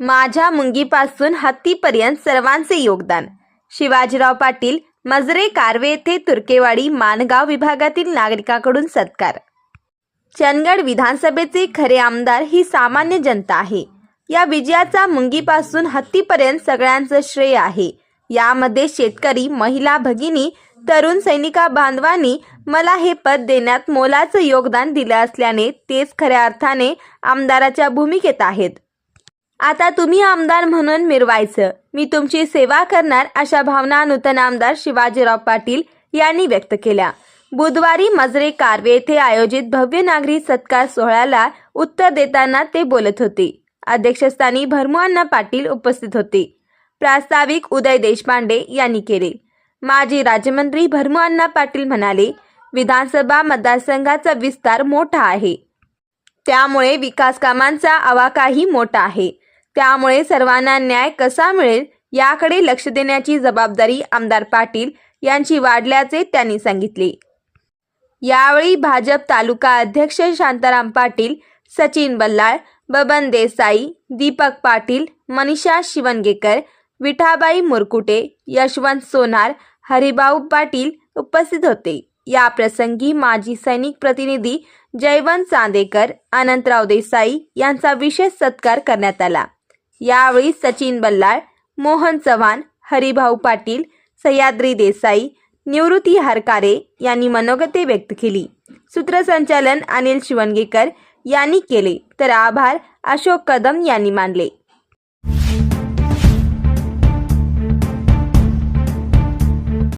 माझ्या मुंगीपासून हत्तीपर्यंत सर्वांचे योगदान. शिवाजीराव पाटील मजरे कारवे येथे तुर्केवाडी मानगाव विभागातील नागरिकाकडून सत्कार. चंदगड विधानसभेचे खरे आमदार ही सामान्य जनता आहे. या विजयाचा मुंगीपासून हत्तीपर्यंत सगळ्यांचं श्रेय आहे. यामध्ये शेतकरी महिला भगिनी तरुण सैनिका बांधवांनी मला हे पद देण्यात मोलाचं योगदान दिलं असल्याने तेच खऱ्या अर्थाने आमदाराच्या भूमिकेत आहेत. आता तुम्ही आमदार म्हणून मिरवायचं. मी तुमची सेवा करणार अशा भावना नूतन आमदार शिवाजीराव पाटील यांनी व्यक्त केल्या. बुधवारी मजरे कारवे येथे आयोजित भव्य नागरी सत्कार सोहळ्याला उत्तर देताना ते बोलत होते. अध्यक्षस्थानी भरमुअण्णा पाटील उपस्थित होते. प्रास्ताविक उदय देशपांडे यांनी केले. माजी राज्यमंत्री भरमुअण्णा पाटील म्हणाले विधानसभा मतदारसंघाचा विस्तार मोठा आहे. त्यामुळे विकास कामांचा आवाकाही मोठा आहे. त्यामुळे सर्वांना न्याय कसा मिळेल याकडे लक्ष देण्याची जबाबदारी आमदार पाटील यांची वाढल्याचे त्यांनी सांगितले. यावेळी भाजप तालुका अध्यक्ष शांताराम पाटील सचिन बल्लाळ बबन देसाई दीपक पाटील मनीषा शिवणगेकर विठाबाई मुरकुटे यशवंत सोनार हरिभाऊ पाटील उपस्थित होते. या प्रसंगी माजी सैनिक प्रतिनिधी जयवंत चांदेकर अनंतराव देसाई यांचा विशेष सत्कार करण्यात आला. यावेळी सचिन बल्लाळ मोहन चव्हाण हरिभाऊ पाटील सह्याद्री देसाई निवृत्ती हरकारे यांनी मनोगते व्यक्त केली. सूत्रसंचालन अनिल शिवणगेकर यांनी केले. तर आभार अशोक कदम यांनी मानले.